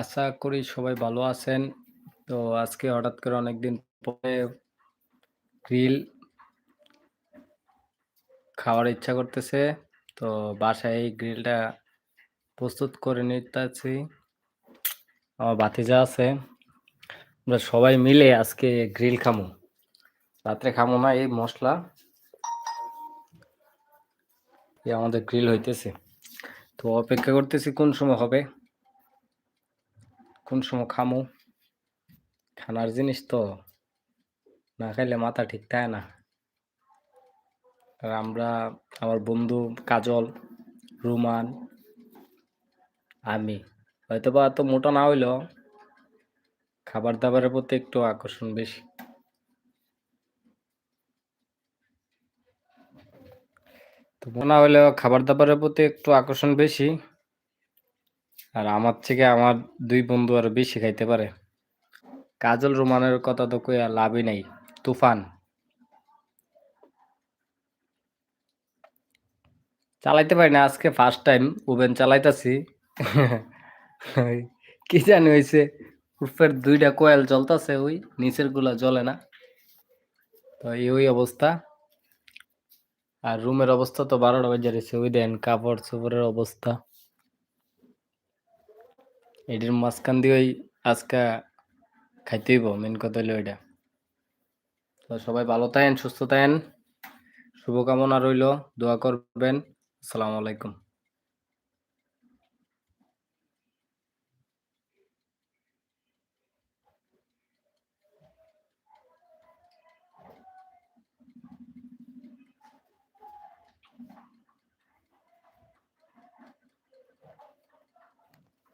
আশা করি সবাই ভালো আছেন। তো আজকে হঠাৎ করে অনেকদিন পরে গ্রিল খাওয়ার ইচ্ছা করতেছে। তো বাসায় এই গ্রিলটা প্রস্তুত করে নিতেছি। আমার ভাতিজা আছে। আমরা সবাই মিলে আজকে গ্রিল খামু। রাত্রে খামু না এই মশলা আমাদের গ্রিল হইতেছে। তো অপেক্ষা করতেছি কোন সময় হবে। কোন সময় খামু। খানার জিনিস তো। না খাইলে মাথা ঠিক থাকে না। আর আমরা আমার বন্ধু কাজল, রুমান, আমি হয়তো বা এত মোটা না হইলেও খাবার-দাবারের প্রতি একটু আকর্ষণ বেশি। তো মোটা হইলেও খাবার-দাবারের প্রতি একটু আকর্ষণ বেশি। আর আমার থেকে আমার দুই বন্ধু আরও বেশি খাইতে পারে। কাজল, রুমানের কথা তো কইয়া লাভই নাই। তুফান। চালাইতে পারি না আজকে ফার্স্ট টাইম ওভেন চালাইতাছি। কি জানি হইছে উপরের ২ টা কয়েল জ্বলতাছে ওই নিচেরগুলা জ্বলে না। তো এই ওই অবস্থা। আর রুমের অবস্থা তো ১২ টা বাইজা রইছে। ওই দেন কাপড়-চোপড়ের অবস্থা। এটির মাঝখান দিয়ে ওই আজকা খাইতে হইব। মেন কথা হইল ওইটা। তো সবাই ভালো থাকেন, সুস্থ থাকেন। শুভকামনা রইল দোয়া করবেন। আসসালামু আলাইকুম।